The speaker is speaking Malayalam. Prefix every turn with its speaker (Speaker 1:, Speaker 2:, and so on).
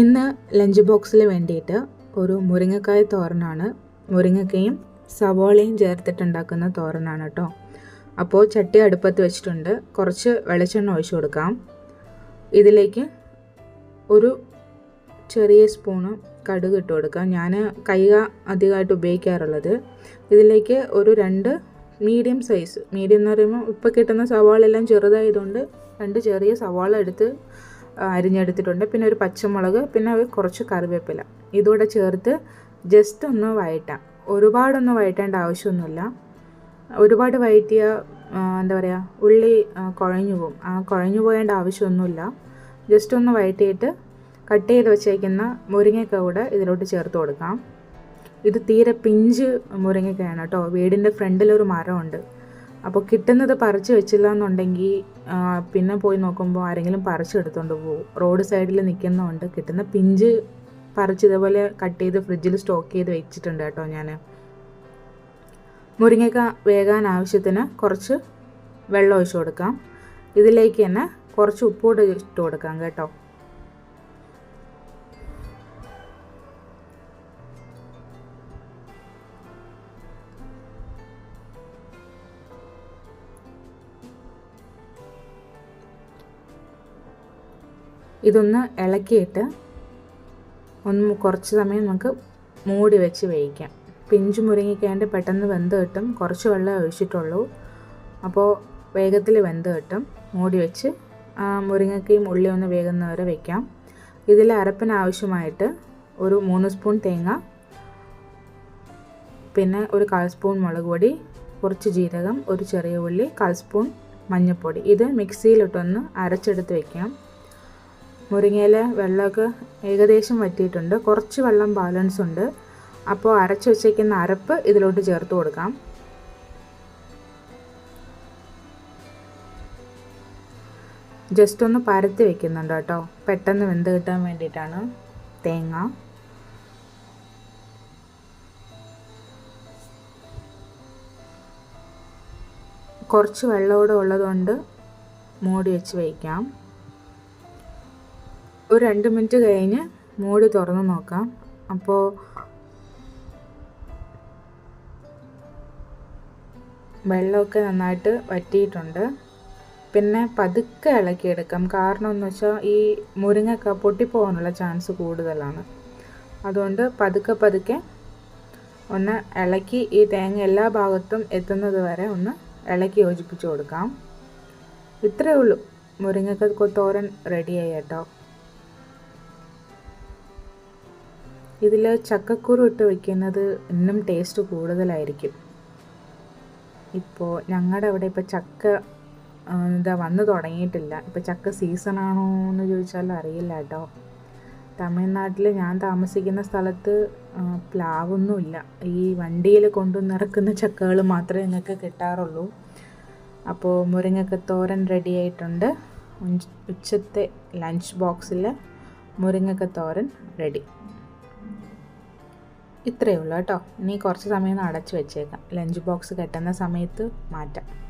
Speaker 1: ഇന്ന് ലഞ്ച് ബോക്സിൽ വേണ്ടിയിട്ട് ഒരു മുരിങ്ങക്കായ തോരനാണ്. മുരിങ്ങക്കയും സവോളയും ചേർത്തിട്ടുണ്ടാക്കുന്ന തോരനാണ് കേട്ടോ അപ്പോൾ ചട്ടി അടുപ്പത്ത് വെച്ചിട്ടുണ്ട്. കുറച്ച് വെളിച്ചെണ്ണ ഒഴിച്ചു കൊടുക്കാം. ഇതിലേക്ക് ഒരു ചെറിയ സ്പൂണ് കടുക് ഇട്ട് കൊടുക്കാം. ഞാൻ കൈക അധികമായിട്ട് ഉപയോഗിക്കാറുള്ളത്. ഇതിലേക്ക് ഒരു രണ്ട് മീഡിയം സൈസ് മീഡിയം എന്ന് പറയുമ്പോൾ ഇപ്പോൾ കിട്ടുന്ന സവാള എല്ലാം ചെറുതായതുകൊണ്ട് രണ്ട് ചെറിയ സവാള എടുത്ത് അരിഞ്ഞെടുത്തിട്ടുണ്ട്. പിന്നെ ഒരു പച്ചമുളക് പിന്നെ കുറച്ച് കറിവേപ്പില. ഇതുകൂടെ ചേർത്ത് ജസ്റ്റ് ഒന്ന് വഴറ്റാം. ഒരുപാടൊന്നും വഴറ്റേണ്ട ആവശ്യമൊന്നുമില്ല. ഒരുപാട് വഴറ്റിയ എന്താ പറയുക ഉള്ളി കുഴഞ്ഞു പോകും ആ കുഴഞ്ഞു പോകേണ്ട ആവശ്യമൊന്നുമില്ല. ജസ്റ്റ് ഒന്ന് വഴറ്റിയിട്ട് കട്ട് ചെയ്ത് വെച്ചേക്കുന്ന മുരിങ്ങയ്ക്ക കൂടെ ഇതിലോട്ട് ചേർത്ത് കൊടുക്കാം. ഇത് തീരെ പിഞ്ച് മുരിങ്ങയ്ക്കയാണ് കേട്ടോ. വീടിന്റെ ഫ്രണ്ടിലൊരു മരമുണ്ട്. അപ്പോൾ കിട്ടുന്നത് പറിച്ചു വെച്ചില്ല എന്നുണ്ടെങ്കിൽ പിന്നെ പോയി നോക്കുമ്പോൾ ആരെങ്കിലും പറിച്ചെടുത്തുകൊണ്ട് പോകും റോഡ് സൈഡിൽ നിൽക്കുന്നതുകൊണ്ട് കിട്ടുന്ന പിഞ്ച് പറിച്ച് ഇതേപോലെ കട്ട് ചെയ്ത് ഫ്രിഡ്ജിൽ സ്റ്റോക്ക് ചെയ്ത് വെച്ചിട്ടുണ്ട് കേട്ടോ ഞാൻ മുരിങ്ങയ്ക്ക വേകാൻ ആവശ്യത്തിന് കുറച്ച് വെള്ളം ഒഴിച്ചു കൊടുക്കാം. ഇതിലേക്ക് തന്നെ കുറച്ച് ഉപ്പൂടെ ഇട്ട് കൊടുക്കാം കേട്ടോ. ഇതൊന്ന് ഇളക്കിയിട്ട് ഒന്ന് കുറച്ച് സമയം നമുക്ക് മൂടി വെച്ച് വേവിക്കാം. പിഞ്ചു മുരിങ്ങിക്കാണ്ട് പെട്ടെന്ന് വെന്ത് കിട്ടും. കുറച്ച് വെള്ളം ഒഴിച്ചിട്ടുള്ളൂ. അപ്പോൾ വേഗത്തിൽ വെന്ത് കിട്ടും. മൂടി വെച്ച് മുരിങ്ങക്കയും ഉള്ളി ഒന്ന് വേകുന്നവരെ വയ്ക്കാം ഇതിൽ അരപ്പിന് ആവശ്യമായിട്ട് ഒരു മൂന്ന് സ്പൂൺ തേങ്ങ പിന്നെ ഒരു കാൽ സ്പൂൺ മുളക് പൊടി കുറച്ച് ജീരകം ഒരു ചെറിയ ഉള്ളി കാൽ സ്പൂൺ മഞ്ഞൾപ്പൊടി. ഇത് മിക്സിയിലിട്ടൊന്ന് അരച്ചെടുത്ത് വയ്ക്കാം മുരിങ്ങയിലെ വെള്ളമൊക്കെ ഏകദേശം വറ്റിയിട്ടുണ്ട്. കുറച്ച് വെള്ളം ബാലൻസ് ഉണ്ട്. അപ്പോൾ അരച്ച് വെച്ചേക്കുന്ന അരപ്പ് ഇതിലോട്ട് ചേർത്ത് കൊടുക്കാം. ജസ്റ്റ് ഒന്ന് പരത്തി വെക്കുന്നുണ്ട് കേട്ടോ. പെട്ടെന്ന് വെന്ത് കിട്ടാൻ വേണ്ടിയിട്ടാണ് തേങ്ങ. കുറച്ച് വെള്ളമൂടെ ഉള്ളതുകൊണ്ട് മൂടി വെച്ച് വയ്ക്കാം ഒരു രണ്ട് മിനിറ്റ് കഴിഞ്ഞ് മൂടി തുറന്ന് നോക്കാം. അപ്പോൾ വെള്ളമൊക്കെ നന്നായിട്ട് വറ്റിയിട്ടുണ്ട്. പിന്നെ പതുക്കെ ഇളക്കിയെടുക്കാം. കാരണം എന്ന് വെച്ചാൽ ഈ മുരിങ്ങക്ക പൊട്ടിപ്പോകാനുള്ള ചാൻസ് കൂടുതലാണ്. അതുകൊണ്ട് പതുക്കെ പതുക്കെ ഒന്ന് ഇളക്കി ഈ തേങ്ങ എല്ലാ ഭാഗത്തും എത്തുന്നത് വരെ ഒന്ന് ഇളക്കി യോജിപ്പിച്ച് കൊടുക്കാം. ഇത്രയേ ഉള്ളൂ. മുരിങ്ങക്ക തോരൻ റെഡിയായി കേട്ടോ. ഇതിൽ ചക്കക്കുരു ഇട്ട് വയ്ക്കുന്നത് ഇന്നും ടേസ്റ്റ് കൂടുതലായിരിക്കും. ഇപ്പോൾ ഞങ്ങളുടെ അവിടെ ഇപ്പോൾ ചക്ക എന്താ വന്നു തുടങ്ങിയിട്ടില്ല. ഇപ്പോൾ ചക്ക സീസണാണോ എന്ന് ചോദിച്ചാൽ അറിയില്ല കേട്ടോ. തമിഴ്നാട്ടിൽ ഞാൻ താമസിക്കുന്ന സ്ഥലത്ത് പ്ലാവൊന്നുമില്ല. ഈ വണ്ടിയിൽ കൊണ്ടു നിറക്കുന്ന ചക്കകൾ മാത്രമേ ഞങ്ങൾക്ക് കിട്ടാറുള്ളൂ. അപ്പോൾ മുരിങ്ങക്കത്തോരൻ റെഡി ആയിട്ടുണ്ട്. ഉച്ചത്തെ ലഞ്ച് ബോക്സിൽ മുരിങ്ങക്ക തോരൻ റെഡി ഇത്രയേ ഉള്ളൂ കേട്ടോ. ഇനി കുറച്ച് സമയം ഒന്ന് അടച്ചു വെച്ചേക്കാം. ലഞ്ച് ബോക്സ് കെട്ടുന്ന സമയത്ത് മാറ്റാം.